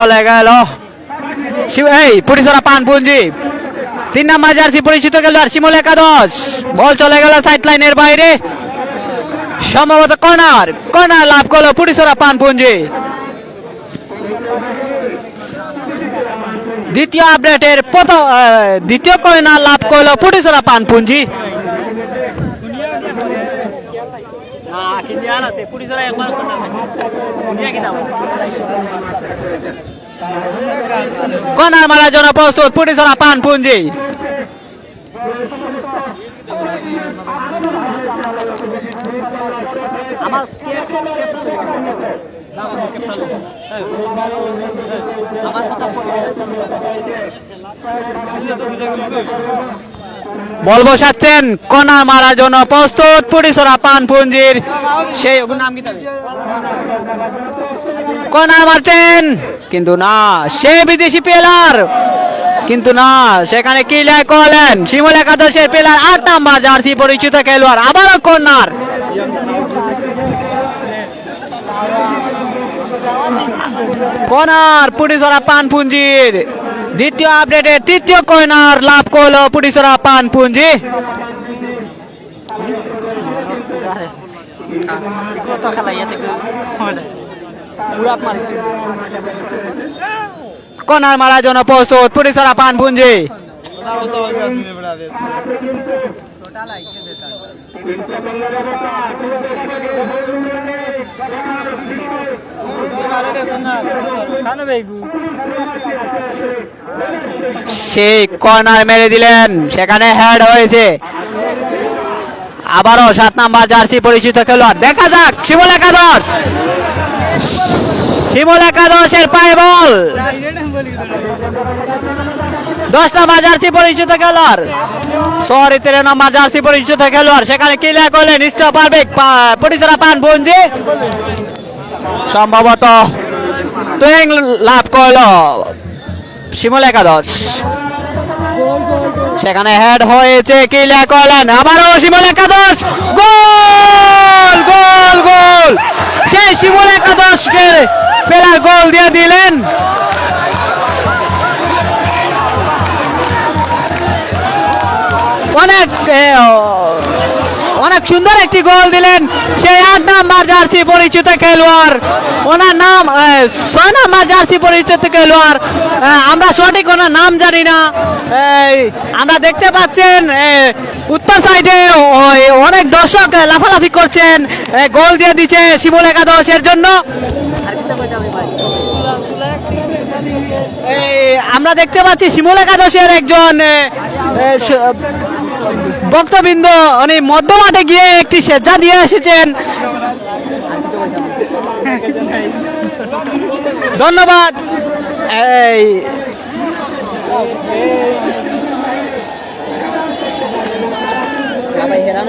চলে গেল এই পুরিসরা পান তিন নাম্বার জার্সি পরিচিত গেল আর শিমুল একাদশ। বল চলে গেল সাইড লাইনের বাইরে। সম্ভবত কর্নার। কর্নার লাভ করল পুরিসরা পান দ্বিতীয় আপডেটের প্রথম দ্বিতীয় কর্নার লাভ করল পুরিসরা পান পুঞ্জি কর্নার মারার জন্য প্রস্তুত পান পুঞ্জি বল বসাচ্ছেন কর্নার মারার জন্য প্রস্তুত পুরিসরা পান পুঞ্জির সেই নাম কি তাদের? মারছেন। কিন্তু না, সে বিদেশি প্লেয়ার কিন্তু না, সেখানে কিলিয়ার করলেন? শিমুল একাদশের পেলার আট নাম্বার জার্সি পরিচিত খেলোয়াড়, আবারও কর্নার কর্নার পুরিসরা পান পুঞ্জির দ্বিতীয় আপডেটে তৃতীয় কয়নার লাভ করল পুটিসরা পান পুঞ্জি কর্নার মারার জন্য প্রস্তুত পুটিসরা পান পুঞ্জি সেই কর্নার মেরে দিলেন। সেখানে হেড হয়েছে। আবারও সাত নাম্বার জার্সি পরিচিত খেলোয়াড়। দেখা যাক শিমল একাদশ। শিমল একাদশের পায়ে বল। দশ নাম্বার জার্সি পরিচিত খেলোয়াড়। সরি তেরো নাম্বার জার্সি পরিচিত খেলোয়াড়। সেখানে ক্লিয়ার করলেন ইষ্ট পারবে পরিচরা পান বঞ্জি। সম্ভবত তুইং লাভ করল শিমল একাদশ। সেখানে হেড হয়েছে ক্লিয়ার করলেন আবারও শিমল একাদশ। গোল গোল গোল। একাদশকে পেলার গোল দিয়ে দিলেন। অনেক অনেক সুন্দর একটি গোল দিলেন। সেই আট নাম্বার জার্সি পরিচিত খেলোয়াড়। ওনার নাম ছয় নাম্বার জার্সি পরিচিত খেলোয়াড়। আমরা সঠিক ওনার নাম জানি না। আমরা দেখতে পাচ্ছেন উত্তর সাইডে অনেক দর্শক লাফালাফি করছেন। গোল দিয়ে দিচ্ছে শিমুল একাদশের জন্য। আমরা দেখতে পাচ্ছি শিমুল একাদশের একজন ভক্তবৃন্দ। উনি মধ্যমাঠে গিয়ে একটি সেজা দিয়ে এসেছেন। ধন্যবাদ। এই হেরান